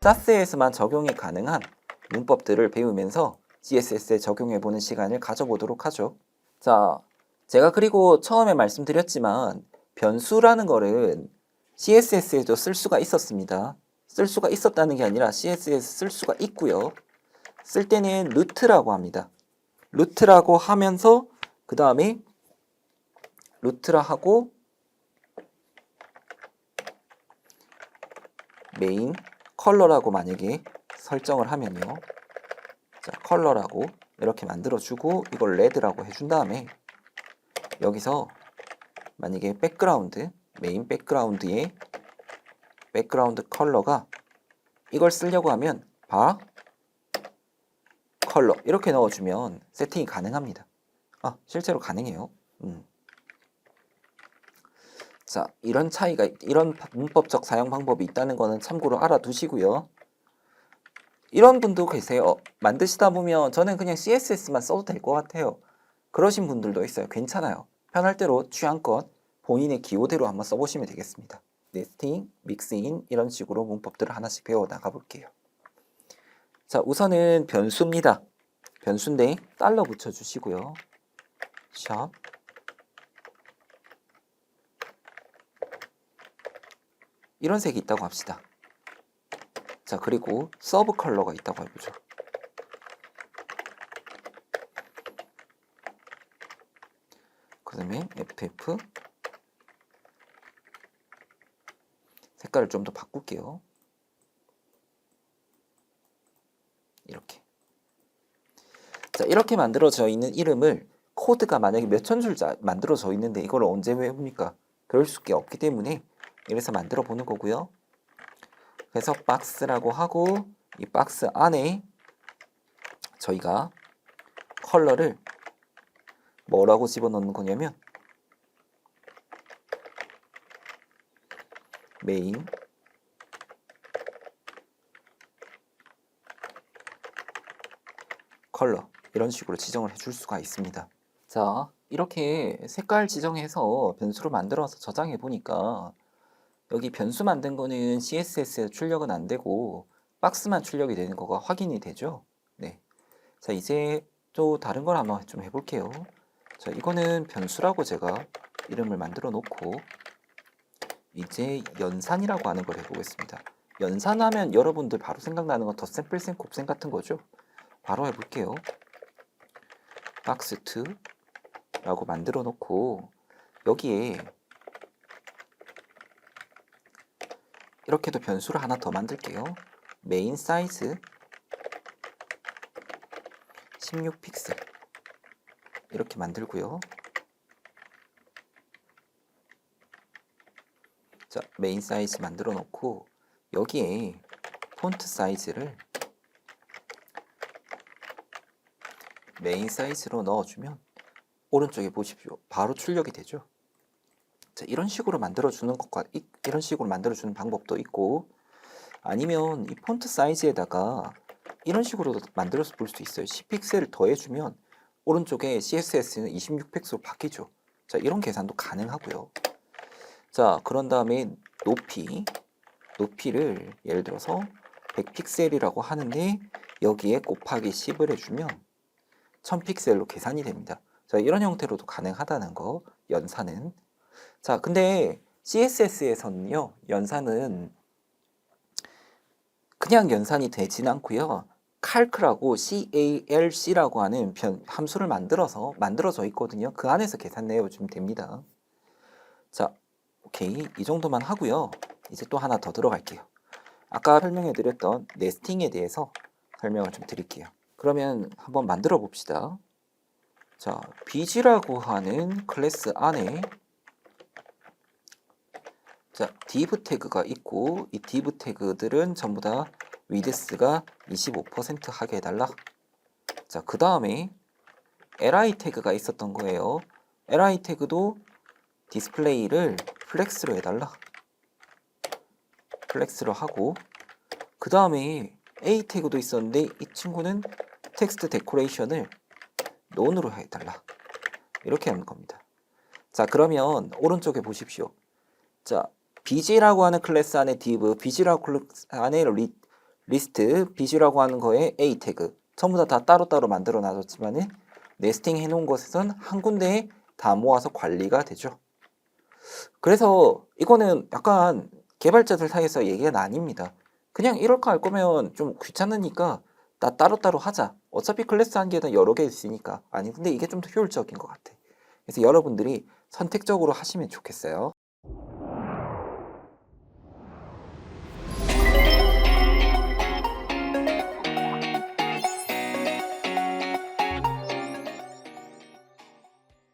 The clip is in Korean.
사스에서만 적용이 가능한 문법들을 배우면서 CSS에 적용해보는 시간을 가져보도록 하죠. 자, 제가 그리고 처음에 말씀드렸지만 변수라는 거는 CSS에도 쓸 수가 있었습니다. 쓸 수가 있었다는 게 아니라 CSS 쓸 수가 있고요. 쓸 때는 루트라고 합니다. 루트라고 하면서 그 다음에 루트라 하고 메인 컬러라고 만약에 설정을 하면요. 자, 컬러라고 이렇게 만들어주고 이걸 레드라고 해준 다음에 여기서 만약에 백그라운드 메인 백그라운드에 백그라운드 컬러가 이걸 쓰려고 하면 바 컬러 이렇게 넣어주면 세팅이 가능합니다. 아 실제로 가능해요. 음. 자 이런 차이가 이런 문법적 사용 방법이 있다는 거는 참고로 알아두시고요. 이런 분도 계세요. 만드시다 보면 저는 그냥 CSS만 써도 될 것 같아요. 그러신 분들도 있어요. 괜찮아요. 편할 대로 취향껏 본인의 기호대로 한번 써보시면 되겠습니다. 네스팅, 믹스인 이런 식으로 문법들을 하나씩 배워 나가 볼게요. 자 우선은 변수입니다. 변수인데 달러 붙여주시고요. 샵 이런 색이 있다고 합시다. 자 그리고 서브 컬러가 있다고 해보죠. 그 다음에 FF 색깔을 좀 더 바꿀게요. 이렇게. 자, 이렇게 만들어져 있는 이름을 코드가 만약에 몇천 줄 만들어져 있는데 이걸 언제 외웁니까? 그럴 수가 없기 때문에 이래서 만들어 보는 거고요. 그래서 박스라고 하고 이 박스 안에 저희가 컬러를 뭐라고 집어넣는 거냐면 메인 컬러 이런 식으로 지정을 해줄 수가 있습니다. 자 이렇게 색깔 지정해서 변수로 만들어서 저장해 보니까 여기 변수 만든 거는 CSS에 출력은 안 되고 박스만 출력이 되는 거가 확인이 되죠. 네. 자 이제 또 다른 걸 한번 좀 해볼게요. 자 이거는 변수라고 제가 이름을 만들어 놓고 이제 연산이라고 하는 걸 해보겠습니다. 연산하면 여러분들 바로 생각나는 건 덧셈, 뺄셈, 곱셈 같은 거죠. 바로 해볼게요. 박스2라고 만들어 놓고 여기에 이렇게도 변수를 하나 더 만들게요. 메인 사이즈 16픽셀 이렇게 만들고요. 자, 메인 사이즈 만들어 놓고 여기에 폰트 사이즈를 메인 사이즈로 넣어주면 오른쪽에 보십시오. 바로 출력이 되죠. 자, 이런 식으로 만들어주는 것과 이, 이런 식으로 만들어주는 방법도 있고 아니면 이 폰트 사이즈에다가 이런 식으로 만들어서 볼수 있어요. 10픽셀을 더해주면 오른쪽에 CSS는 26픽셀로 바뀌죠. 자, 이런 계산도 가능하고요. 자, 그런 다음에 높이, 높이를 예를 들어서 100픽셀이라고 하는데 여기에 곱하기 10을 해주면 1000픽셀로 계산이 됩니다. 자, 이런 형태로도 가능하다는 거, 연산은. 자, 근데 CSS에서는요, 연산은 그냥 연산이 되진 않고요. calc라고 calc라고 하는 변, 함수를 만들어서 만들어져 있거든요. 그 안에서 계산 내어주면 됩니다. 자, 오케이. 이 정도만 하고요. 이제 또 하나 더 들어갈게요. 아까 설명해 드렸던 네스팅에 대해서 설명을 좀 드릴게요. 그러면 한번 만들어 봅시다. 자, bg라고 하는 클래스 안에 자, div 태그가 있고 이 div 태그들은 전부 다 위드스가 25% 하게 해달라. 자, 그 다음에 li 태그가 있었던 거예요. li 태그도 디스플레이를 플렉스로 해달라. 플렉스로 하고 그 다음에 a 태그도 있었는데 이 친구는 텍스트 데코레이션을 논으로 해달라. 이렇게 하는 겁니다. 자, 그러면 오른쪽에 보십시오. 자, bg라고 하는 클래스 안에 div, bg라고 클래스 안에 리, 리스트 비주라고 하는 거에 A 태그 전부 다, 다 따로따로 만들어 놔뒀지만은 네스팅 해놓은 것에선 한 군데에 다 모아서 관리가 되죠. 그래서 이거는 약간 개발자들 사이에서 얘기가 나뉩니다. 그냥 이럴까 할 거면 좀 귀찮으니까 다 따로따로 하자. 어차피 클래스 한 개는 여러 개 있으니까. 아니 근데 이게 좀 더 효율적인 것 같아. 그래서 여러분들이 선택적으로 하시면 좋겠어요.